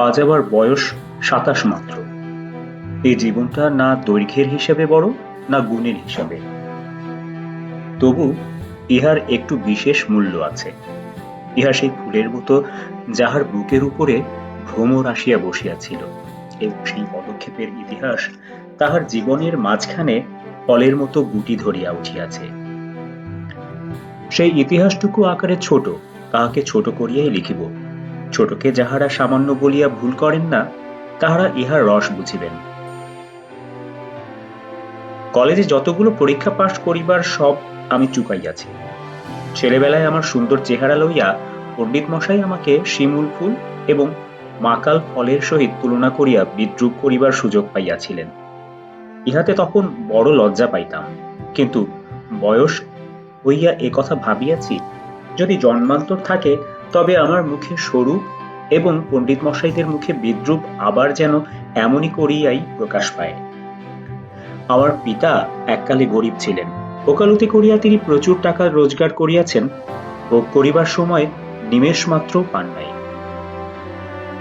আজ আবার বয়স সাতাশ মাত্র। এই জীবনটা না দৈর্ঘ্যের হিসাবে বড়, না গুণের হিসাবে। তবু ইহার একটু বিশেষ মূল্য আছে। ইহা সেই ফুলের মতো যাহার বুকের উপরে ভ্রমর আসিয়া বসিয়াছিল। এবং সেই পদক্ষেপের ইতিহাস তাহার জীবনের মাঝখানে ফলের মতো গুটি ধরিয়া উঠিয়াছে। সেই ইতিহাসটুকু আকারে ছোট, তাহাকে ছোট করিয়াই লিখিব। ছোটকে যাহারা সামান্য বলিয়া ভুল করেন না, তাহারা ইহার রস বুঝিবেন। কলেজে যতগুলো পরীক্ষা পাশ করিবার সব আমি চুকাইয়াছি। ছেলেবেলায় আমার সুন্দর চেহারা লইয়া পণ্ডিত মশাই আমাকে শিমুল ফুল এবং মাকাল ফলের সহিত তুলনা করিয়া বিদ্রুপ করিবার সুযোগ পাইয়াছিলেন। ইহাতে তখন বড় লজ্জা পাইতাম। কিন্তু বয়স হইয়া এ কথা ভাবিয়াছি, যদি জন্মান্তর থাকে তবে আমার মুখে স্বরূপ এবং পণ্ডিত মশাইদের মুখে বিদ্রুপ আবার যেন এমনই করিয়াই প্রকাশ পায়। আমার পিতা এককালে গরিব ছিলেন। ওকালতি করিয়া তিনি প্রচুর টাকা রোজগার করিয়াছেন ভোগ করিবার সময় নিমেষ মাত্র পান নাই।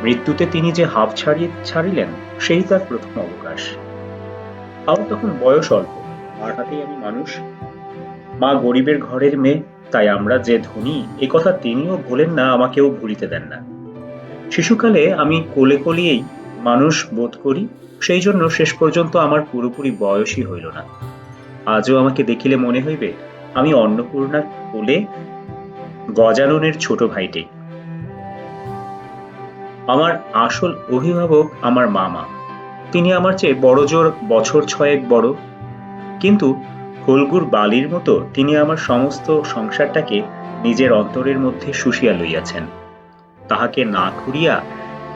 মৃত্যুতে তিনি যে হাফ ছাড়িয়ে ছাড়িলেন, সেই তার প্রথম অবকাশ। আমার তখন বয়স অল্প। আর হাতেই আমি মানুষ। মা গরিবের ঘরের মেয়ে তাই আমরা যে ধনী, এ কথা তিনিও ভোলেন না, আমাকেও ভুলিতে দেন না। শিশুকালে আমি কোলে কলিয়েই মানুষ বোধ করি, সেই জন্য শেষ পর্যন্ত আমার পুরোপুরি বয়সই হইল না। আজও আমাকে দেখিলে মনে হইবে, আমি অন্নপূর্ণার কোলে গজাননের ছোট ভাইটি। আমার আসল অভিভাবক আমার মামা। তিনি আমার চেয়ে বড় জোর বছর ছয়েক বড়। কিন্তু ফলগুর বালির মতো তিনি আমার সমস্ত সংসারটাকে নিজের অন্তরের মধ্যে শুষিয়া লইয়াছেন। তাহাকে না খুঁড়িয়া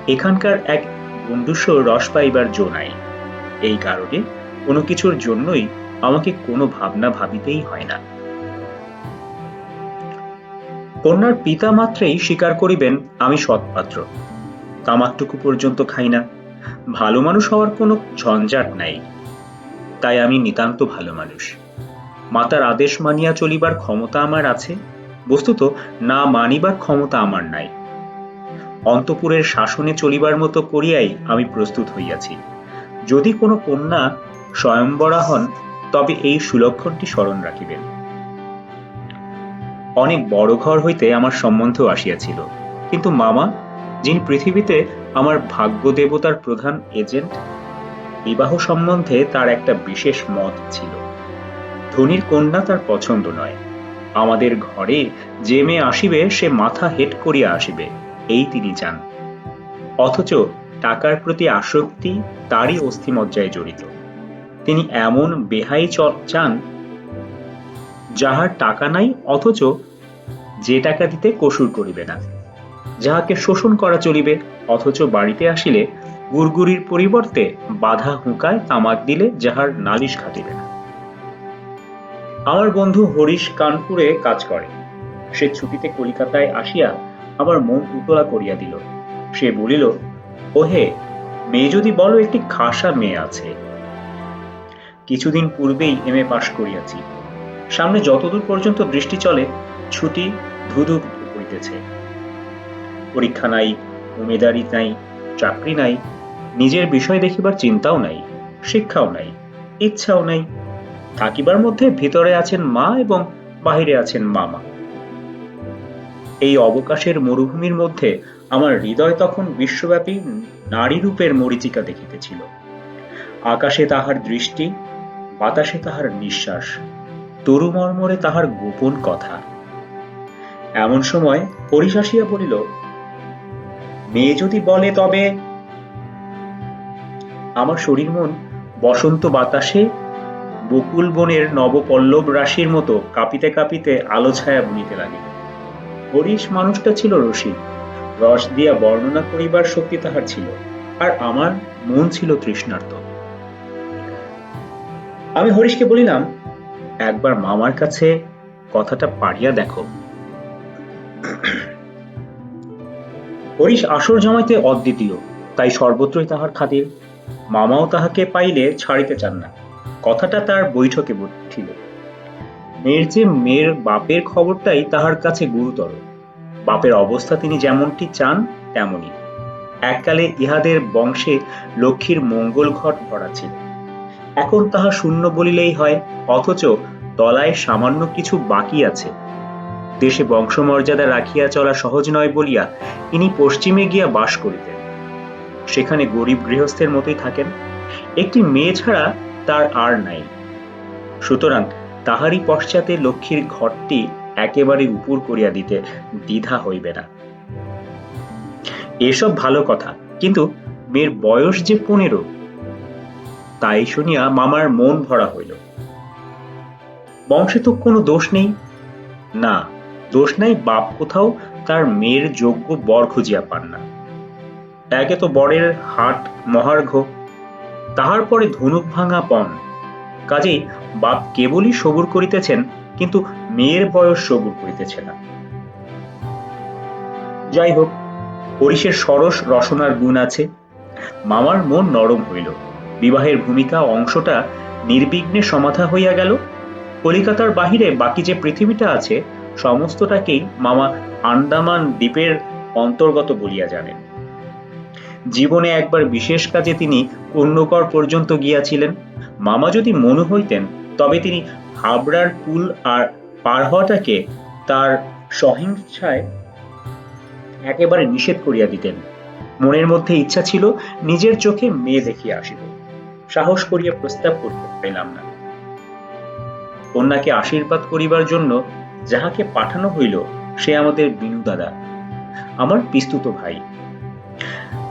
এখানকার এক বন্ধুস্ব রস পাইবার জো নাই। এই কারণে কোনো কিছুর জন্যই আমাকে কোনো ভাবনা ভাবিতেই হয় না। কন্যার পিতা মাত্রেই স্বীকার করিবেন আমি সৎপাত্র। তামাকটুকু পর্যন্ত খাই না। ভালো মানুষ হওয়ার কোনো ঝঞ্ঝাট নাই। তাই আমি নিতান্ত ভালো মানুষ। মাতার আদেশ মানিয়া চলিবার ক্ষমতা আমার আছে, বস্তুত না মানিবার ক্ষমতা আমার নাই। অন্তপুরের শাসনে চলিবার মতো করিয়াই আমি প্রস্তুত হইয়াছি। যদি কোনো কন্যা স্বয়ংবরা হন, তবে এই সুলক্ষণটি স্মরণ রাখিবেন। অনেক বড় ঘর হইতে আমার সম্বন্ধ আসিয়াছিল। কিন্তু মামা, যিনি পৃথিবীতে আমার ভাগ্য দেবতার প্রধান এজেন্ট, বিবাহ সম্বন্ধে তার একটা বিশেষ মত ছিল। ধনির কন্যা তার পছন্দ নয়। আমাদের ঘরে যে মেয়ে আসিবে, সে মাথা হেট করিয়া আসিবে, এই তিনি চান। অথচ টাকার প্রতি আসক্তি তারই অস্থিমজ্জায় জড়িত। তিনি এমন বেহাই চান, যাহার টাকা নাই, অথচ যে টাকা দিতে কসুর করিবে না। যাহাকে শোষণ করা চলিবে, অথচ বাড়িতে আসিলে গুড়গুড়ির পরিবর্তে বাধা হুঁকায় তামাক দিলে যাহার নালিশ খাটিবে না। আমার বন্ধু হরিশ কানপুরে কাজ করে। সে ছুটিতে কলিকাতায় আসিয়া আমার মন উতলা করিয়া দিল। সে বলিল, ওহে, মেয়ে যদি বলো একটি খাসা মেয়ে আছে। কিছুদিন পূর্বেই এম এ পাশ করিয়াছি। সামনে যতদূর পর্যন্ত বৃষ্টি চলে, ছুটি ধুধু হইতেছে। পরীক্ষা নাই, উমেদারি নাই, চাকরি নাই, নিজের বিষয় দেখিবার চিন্তাও নাই, শিক্ষাও নাই, ইচ্ছাও নাই থাকিবার মধ্যে ভিতরে আছেন মা এবং বাহিরে আছেন মামা। এই অবকাশের মরুভূমির মধ্যে আমার হৃদয় তখন বিশ্বব্যাপী নারী রূপের মরিচিকা দেখিতেছিল। আকাশে তাহার দৃষ্টি, বাতাসে তাহার নিঃশ্বাস, তরুমর্মরে তাহার গোপন কথা। এমন সময় হরিশ আসিয়া বলিল, মেয়ে যদি বলে তবে আমার শরীর মন বসন্ত বাতাসে বকুল বনের নবপল্লব রাশির মতো কাঁপিতে কাঁপিতে আলো ছায়া বুনিতে লাগিল হরিশ মানুষটা ছিল রসিক। রস দিয়া বর্ণনা করিবার শক্তি তাহার ছিল, আর আমার মন ছিল তৃষ্ণার্ত। আমি হরিশকে বলিলাম, একবার মামার কাছে কথাটা পাড়িয়া দেখো। হরিশ আসর জমাইতে অদ্বিতীয়, তাই সর্বত্রই তাহার খাতির। মামাও তাহাকে পাইলে ছাড়িতে চান না। কথাটা তার বৈঠকে উঠিল মেয়ের যে মেয়ের বাপের খবরটাই তাহার কাছে গুরুতর। বাপের অবস্থা তিনি যেমনটি চান, তেমনই। এককালে ইহাদের বংশে লক্ষ্মীর মঙ্গল ঘট ভরা ছিল এখন তাহা শূন্য বলিলেই হয়, অথচ তলায় সামান্য কিছু বাকি আছে। দেশে বংশমর্যাদা রাখিয়া চলা সহজ নয় বলিয়া ইনি পশ্চিমে গিয়া বাস করিতেন। সেখানে গরিব গৃহস্থের মতোই থাকেন। একটি মেয়ে ছাড়া তার আর নাই। সুতরাং তাহারই পশ্চাতে লক্ষ্মীর ঘরটি একেবারে উপর করিয়া দিতে দ্বিধা হইবে না। এসব ভালো কথা, কিন্তু মেয়ের বয়স যে পনেরো, তাই শুনিয়া মামার মন ভরা হইল। বংশে তো কোনো দোষ নেই। না, দোষ নাই বাপ কোথাও তার মেয়ের যোগ্য বর খুঁজিয়া পান না। একে তো বরের হাট, মহার্ঘ। তাহার পরে ধনুক ভাঙা পণ কাজেই বাপ কেবলই সবুর করিতেছেন, কিন্তু মেয়ের বয়স সবুর করিতেছে না। যাই হোক হরিশের সরস রসনার গুণ আছে। মামার মন নরম হইল। বিবাহের ভূমিকা অংশটা নির্বিঘ্নে সমাধা হইয়া গেল। কলিকাতার বাহিরে বাকি যে পৃথিবীটা আছে, সমস্তটাকেই মামা আন্দামান দ্বীপের অন্তর্গত বলিয়া জানেন। জীবনে একবার বিশেষ কাজে তিনি কন্যকর পর্যন্ত গিয়াছিলেন। মামা যদি মনু হইতেন, তবে তিনি হাবড়ার কুল আর পার হওয়াটাকে তার সহিংসায় একেবারে নিষেধ করিয়া দিতেন। মনের মধ্যে ইচ্ছা ছিল নিজের চোখে মেয়ে দেখিয়া আসিব। সাহস করিয়া প্রস্তাব করতে পারিলাম না। কন্যাকে আশীর্বাদ করিবার জন্য যাহাকে পাঠানো হইল, সে আমাদের বিনু দাদা। আমার পিস্তুত ভাই।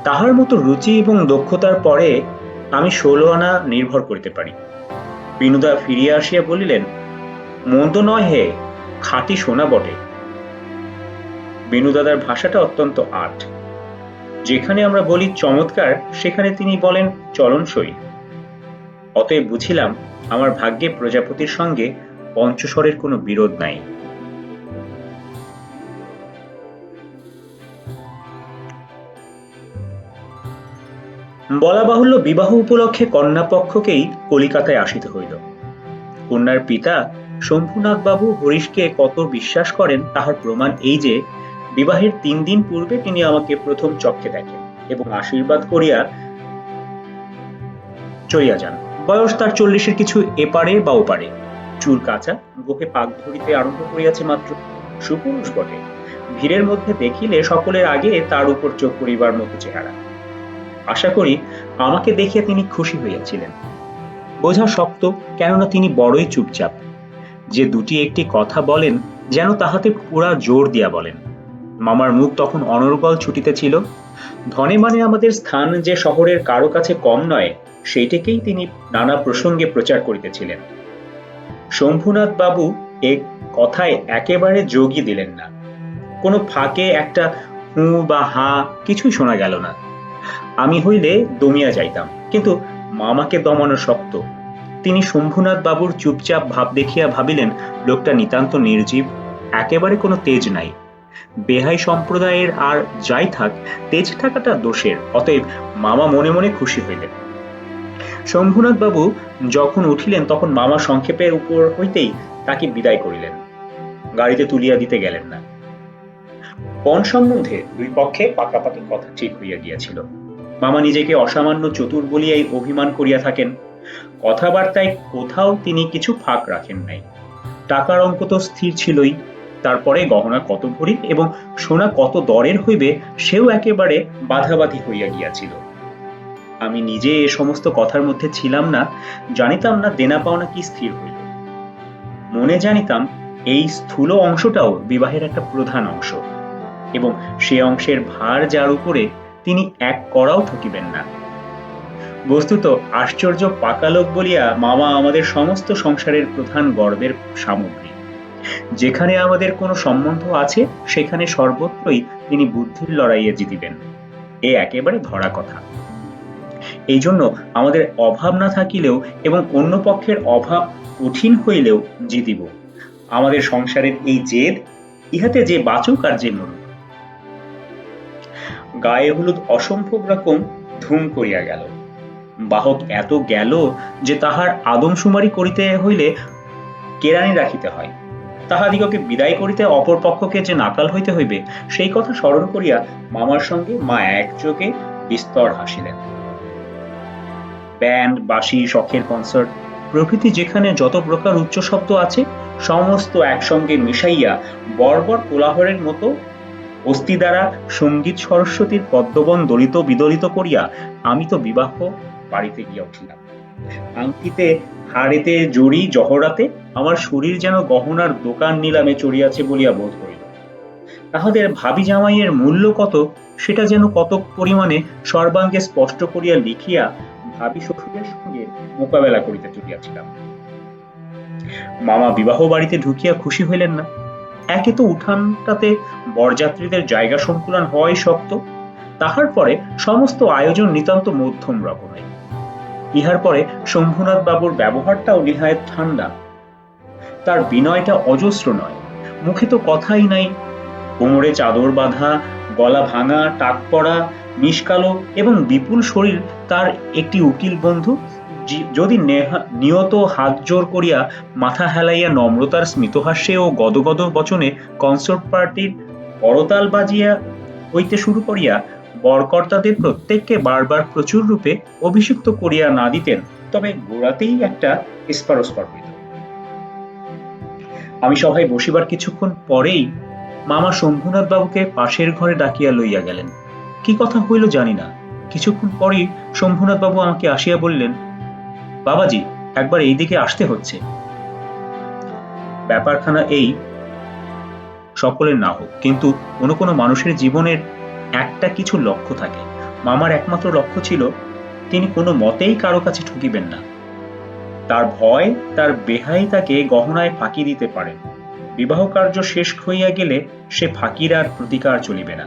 তাহার মতো রুচি এবং দক্ষতার পরে আমি ষোলো আনা নির্ভর করিতে পারি। বিনুদা ফিরিয়া আসিয়া বলিলেন, মন্দ নয় হে, খাঁটি সোনা বটে। বিনুদাদার ভাষাটা অত্যন্ত আট। যেখানে আমরা বলি চমৎকার, সেখানে তিনি বলেন চলনসই। অতএব বুঝিলাম, আমার ভাগ্যে প্রজাপতির সঙ্গে পঞ্চস্বরের কোনো বিরোধ নাই। বলা বাহুল্য বিবাহ উপলক্ষে কন্যাপক্ষকেই কলিকাতায় আসিতে হইল। কন্যার পিতা শম্ভুনাথ বাবু হরিশকে কত বিশ্বাস করেন তাহার প্রমাণ এই যে, বিবাহের তিন দিন পূর্বে তিনি আমাকে প্রথম চক্ষে দেখেন এবং আশীর্বাদ করিয়া চলিয়া যান। বয়স তার চল্লিশের কিছু এপারে বা ওপারে। চুল কাঁচা বুকে পাক ধরিতে আরম্ভ করিয়াছে মাত্র সুপুরুষ বটে। ভিড়ের মধ্যে দেখিলে সকলের আগে তার উপর চোখ করিবার মতো চেহারা। আশা করি আমাকে দেখিয়া তিনি খুশি হইয়াছিলেন। বোঝা শক্ত, কেননা তিনি বড়ই চুপচাপ। যে দুটি একটি কথা বলেন, যেন তাহাতে পুরা জোর দিয়া বলেন। মামার মুখ তখন অনর্গল ছুটিতে ছিল। ধনে মানে আমাদের স্থান যে শহরের কারও কাছে কম নয়, সেইটাকেই তিনি নানা প্রসঙ্গে প্রচার করিতেছিলেন। শম্ভুনাথ বাবু এ কথায় একেবারে যোগই দিলেন না। কোনো ফাঁকে একটা হু বা হা কিছুই শোনা গেল না। আমি হইলে দমিয়া যাইতাম। কিন্তু মামাকে দমানো শক্ত। তিনি শম্ভুনাথ বাবুর চুপচাপ ভাব দেখিয়া ভাবিলেন, লোকটা নিতান্ত নির্জীব, একেবারে কোনো তেজ নাই। বেহাই সম্প্রদায়ের আর যাই থাক, তেজ থাকাটা দোষের, অতএব মামা মনে মনে খুশি হইলেন। শম্ভুনাথ বাবু যখন উঠিলেন, তখন মামা সংক্ষেপের উপর হইতেই তাকে বিদায় করিলেন। গাড়িতে তুলিয়া দিতে গেলেন না। পণ সম্বন্ধে দুই পক্ষে পাকাপাকি কথা ঠিক হইয়া গিয়াছিল। মামা নিজেকে অসামান্য চতুর বলিয়াই অভিমান করিয়া থাকেন। কথাবার্তায় কোথাও তিনি কিছু ফাঁক রাখেন নাই। টাকার অঙ্ক তো স্থির ছিলই, তারপরে গহনা কত ভরি এবং সোনা কত দরের হইবে সেও একেবারে বাধাবাধি হইয়া গিয়াছিল। আমি নিজে এ সমস্ত কথার মধ্যে ছিলাম না, জানিতাম না দেনা পাওনা কি স্থির হইল। মনে জানিতাম এই স্থূল অংশটাও বিবাহের একটা প্রধান অংশ এবং সে অংশের ভার যার উপরে তিনি এক করাও ঠকিবেন না। বস্তুত আশ্চর্য পাকালোক বলিয়া মামা আমাদের সমস্ত সংসারের প্রধান গর্বের সামগ্রী। যেখানে আমাদের কোনো সম্বন্ধ আছে, সেখানে সর্বত্রই তিনি বুদ্ধির লড়াইয়ে জিতিবেন। এ একেবারে ধরা কথা। এই জন্য আমাদের অভাব না থাকিলেও এবং অন্য পক্ষের অভাব কঠিন হইলেও জিতিব। আমাদের সংসারের এই জেদ, ইহাতে যে বাচুক আর যে মরুক গায়ে হলুদ অসম্ভব রকম ধুম করিয়া গেল। বাহক এত গেল যে তাহার আদমশুমারি করিতে হইলে কেরানি রাখিতে হয়। তাহাদিগকে বিদায় করিতে অপর পক্ষকে যে নাকাল হইতে হইবে, সেই কথা স্মরণ করিয়া মামার সঙ্গে মা একযোগে বিস্তর হাসিলেন। ব্যান্ড, বাঁশি, শখের কনসার্ট, প্রভৃতি যেখানে যত প্রকার উচ্চ শব্দ আছে, সমস্ত একসঙ্গে মিশাইয়া বর্বর কোলাহলের মতো অস্থি দ্বারা সংগীত সরস্বতীর পদ্মবন দলিত বিদলিত করিয়া আমি তো বিবাহ বাড়িতে গিয়া উঠিলাম। আংটিতে হাড়েতে জড়ি জহরাতে আমার শরীর যেন গহনার দোকান নিলামে চড়িয়াছে বলিয়া বোধ হইল তাহাদের ভাবি জামাইয়ের মূল্য কত সেটা যেন কত পরিমাণে সর্বাঙ্গে স্পষ্ট করিয়া লিখিয়া ভাবি শ্বশুরের সঙ্গে মোকাবেলা করিতে চলিয়াছিলাম। মামা বিবাহ বাড়িতে ঢুকিয়া খুশি হইলেন না। একে তো উঠানটাতে বরযাত্রীদের জায়গা সংকুলন হওয়াই শক্ত। তাহার পরে সমস্ত আয়োজন নিতান্ত মধ্যম রকমের ইহার পরে শম্ভুনাথ বাবুর ব্যবহারটাও নিহায়ত ঠান্ডা তার বিনয়টা অজস্র নয়। মুখে তো কথাই নাই। কোমরে চাদর বাঁধা, গলা ভাঙা, টাক পড়া মিসকালো এবং বিপুল শরীর তার একটি উকিল বন্ধু যদি নিয়ত হাত জোর করিয়া মাথা হেলাইয়া নম্রতার স্মিতহাস্যে ও গদগদ বচনে কনসার্ট পার্টির করতাল বাজিয়া হইতে শুরু করিয়া বরকর্তাদের প্রত্যেককে বারবার প্রচুর রূপে অভিষিক্ত করিয়া না দিতেন, তবে গোড়াতেই একটা স্পারস্পার আমি সভায় বসিবার কিছুক্ষণ পরেই মামা শম্ভুনাথ বাবুকে পাশের ঘরে ডাকিয়া লইয়া গেলেন। কি কথা হইল জানি না। কিছুক্ষণ পরেই শম্ভুনাথ বাবু আমাকে আসিয়া বললেন বাবাজি, একবার এই দিকে আসতে হচ্ছে। ব্যাপারখানা এই, সকলের না হোক, কিন্তু কোনো কোনো মানুষের জীবনের একটা কিছু লক্ষ্য থাকে। মামার একমাত্র লক্ষ্য ছিল, তিনি কোনো মতেই কারও কাছে ঠকিবেন না। তার ভয়, তার বেহাই তাকে গহনায় ফাঁকি দিতে পারেন। বিবাহ কার্য শেষ হইয়া গেলে সে ফাঁকির আর প্রতিকার চলিবে না।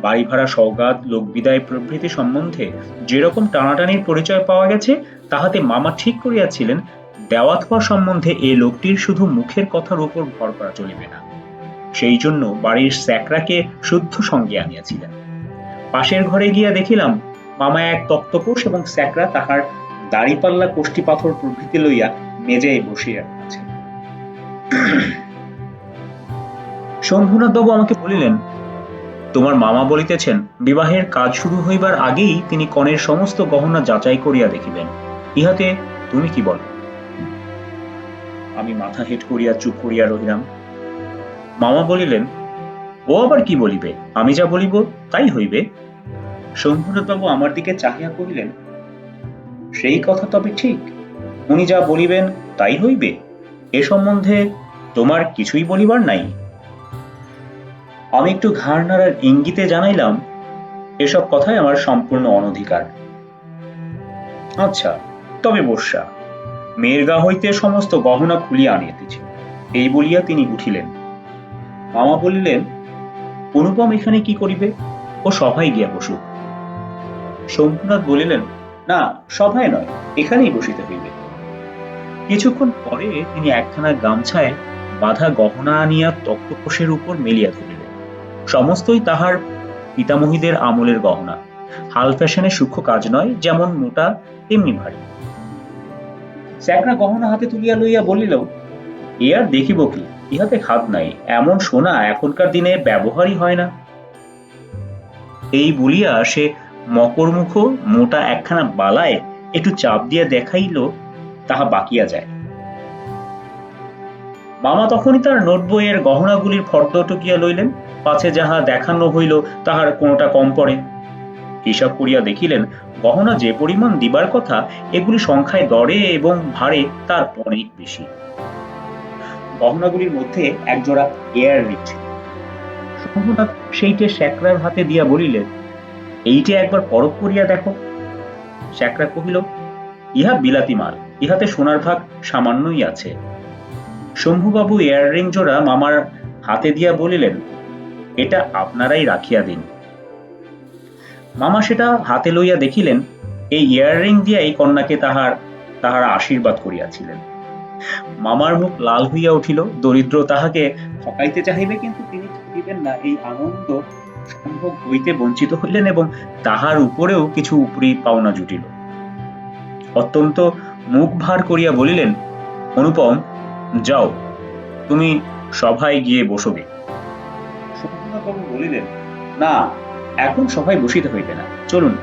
বাড়ি ভাড়া সৌগাত লোকবিদায় প্রভৃতি সম্বন্ধে যেরকম টানাটানির পরিচয় পাওয়া গেছে তাহাতে মামা ঠিক করিয়াছিলেন হওয়া সম্বন্ধে এই লোকটির শুধু মুখের কথার উপর ভর করা চলিবে না। সেই জন্য বাড়ির স্যাকরাকে শুদ্ধ সঙ্গে আনিয়াছিলেন। পাশের ঘরে গিয়া দেখিলাম, মামা এক তক্তপোষ এবং স্যাকরা তাহার দাড়িপাল্লা কোষ্ঠী পাথর প্রভৃতি লইয়া মেজেয় বসিয়া আছে শম্ভুনাথ বাবু আমাকে বলিলেন, তোমার মামা বলিতেছেন, বিবাহের কাজ শুরু হইবার আগেই তিনি কনের সমস্ত গহনা যাচাই করিয়া দেখিবেন। ইহাতে তুমি কি বল? আমি মাথা হেট করিয়া চুপ করিয়া রহিলাম। মামা বলিলেন, ও আবার কি বলিবে? আমি যা বলিব তাই হইবে। শম্ভুনাথ বাবু আমার দিকে চাহিয়া কহিলেন, সেই কথা তবে ঠিক। উনি যা বলিবেন তাই হইবে। এ সম্বন্ধে তোমার কিছুই বলিবার নাই। আমি একটু ঘাড় নাড়ার ইঙ্গিতে জানাইলাম, এসব কথাই আমার সম্পূর্ণ অনধিকার। আচ্ছা তবে বর্ষা। মেয়ের গা হইতে সমস্ত গহনা খুলিয়া আনিয়াতেছি এই বলিয়া তিনি উঠিলেন। মামা বলিলেন, অনুপম এখানে কি করিবে? ও সভায় গিয়া বসুক। শম্ভুনাথ বলিলেন, না, সভায় নয়, এখানেই বসিতে হইবে। কিছুক্ষণ পরে তিনি একখানা গামছায় বাধা গহনা আনিয়া তক্তপোষের উপর মেলিয়া ধরিলেন। সমস্তই তাহার পিতামহীদের আমলের গহনা। হাল ফ্যাশনের সূক্ষ্ম কাজ নয়, যেমন মোটা, তেমনি ভারী। স্যাকরা গহনা হাতে তুলিয়া লইয়া বলিল, এ আর দেখিব কি? ইহাতে খাদ নাই। এমন সোনা এখনকার দিনে ব্যবহারই হয় না। এই বলিয়া সে মকরমুখ মোটা একখানা বালায় একটু চাপ দিয়া দেখাইল, তাহা বাকিয়া যায়। মামা তখনই তার নোট বইয়ের গহনাগুলির ফর্দ টুকিয়া লইলেন। পাছে যাহা দেখানো হইল, তাহার কোনোটা কম পড়ে। হিসাব করিয়া দেখিলেন গহনা যে পরিমাণ দিবার কথা, এগুলি সংখ্যায় দরে এবং ভারে তার অনেক বেশি। গহনাগুলির মধ্যে একজোড়া এয়ার রিং ছিল শম্ভুনাথ সেইটে শ্যাকরার হাতে দিয়া বলিলেন, এইটে একবার পরখ করিয়া দেখো। শ্যাকরা কহিল, ইহা বিলাতি মাল, ইহাতে সোনার ভাগ সামান্যই আছে। শম্ভুবাবু ইয়াররিং জোড়া মামার হাতে দিয়া বলিলেন, এটা আপনারাই রাখিয়া দিন। মামা সেটা হাতে লইয়া দেখিলেন, এই ইয়াররিং দিয়াই কন্যাকে তাহার, তাহারা আশীর্বাদ করিয়াছিলেন। মামার মুখ লাল হইয়া উঠিল, দরিদ্র তাহাকে ঠকাইতে চাহিবে কিন্তু তিনি ঠকিবেন না, এই আনন্দ সম্ভব হইতে বঞ্চিত হইলেন এবং তাহার উপরেও কিছু উপরি পাওনা জুটিল। অত্যন্ত মুখ ভার করিয়া বলিলেন, অনুপম, যাও, তুমি সভায় গিয়ে বসবে। শম্ভুনাথবাবু বলিলেন, না এখন সভায় বসিতে হইবে না। চলুন,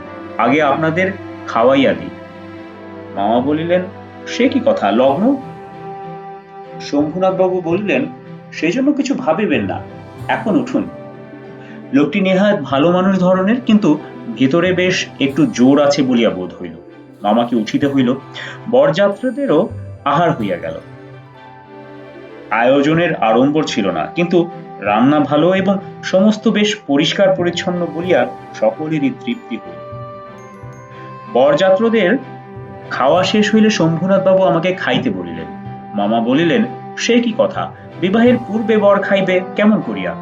আগে আপনাদের খাওয়াইয়া দিই। মামা বলিলেন, সে কি কথা, লগ্ন? শম্ভুনাথবাবু বললেন, সেই জন্য কিছু ভাবিবেন না, এখন উঠুন। লোকটি নেহাত ভালো মানুষ ধরনের, কিন্তু ভিতরে বেশ একটু জোর আছে বলিয়া বোধ হইল। মামাকে উঠিতে হইল, বরযাত্রীদেরও আহার হইয়া গেল। আয়োজনের আড়ম্বর ছিল না, কিন্তু রান্না ভালো এবং সমস্ত বেশ পরিষ্কার পরিচ্ছন্ন বলিয়া সকলেরই তৃপ্তি হইল। বরযাত্রদের খাওয়া শেষ হইলে শম্ভুনাথ বাবু আমাকে খাইতে বলিলেন। মামা বলিলেন, সে কি কথা? বিবাহের পূর্বে বর খাইবে, কেমন করিয়া?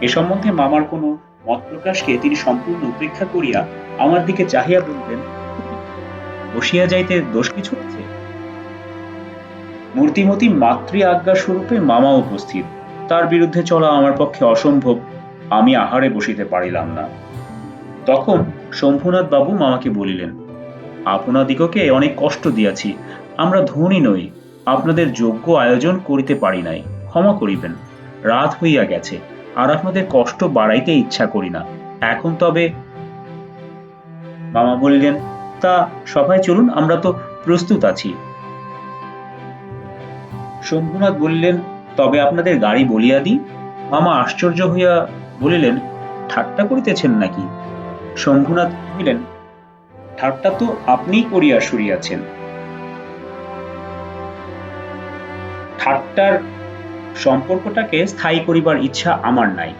এ সম্বন্ধে মামার কোনো মত প্রকাশকে তিনি সম্পূর্ণ উপেক্ষা করিয়া আমার দিকে চাহিয়া বলিলেন, বসিয়া যাইতে দোষ কিছু আছে? মূর্তিমতী মাতৃ আজ্ঞা স্বরূপে মামা উপস্থিত। তার বিরুদ্ধে চলা আমার পক্ষে অসম্ভব, আমি আহারে বসিতে পারিলাম না। তখন শম্ভুনাথ বাবু মামাকে বলিলেন আপনাদিগকে অনেক কষ্ট দিয়াছি, আমরা ধনী নই, আপনাদের যোগ্য আয়োজন করিতে পারি নাই, ক্ষমা করিবেন, রাত হইয়া গেছে, আর আপনাদের কষ্ট বাড়াইতে ইচ্ছা করি না। এখন তবে মামা বলিলেন, তা সভায় চলুন, আমরা তো প্রস্তুত আছি শম্ভুনাথ বলিলেন তবে আপনাদের গাড়ি বলিয়া দিই, মামা আশ্চর্য হইয়া বলিলেন, ঠাট্টা করিতেছেন নাকি? শম্ভুনাথ কহিলেন, ঠাট্টা তো আপনিই করিয়া সরিয়াছেন। ঠাট্টার সম্পর্কটাকে স্থায়ী করিবার ইচ্ছা আমার নাই।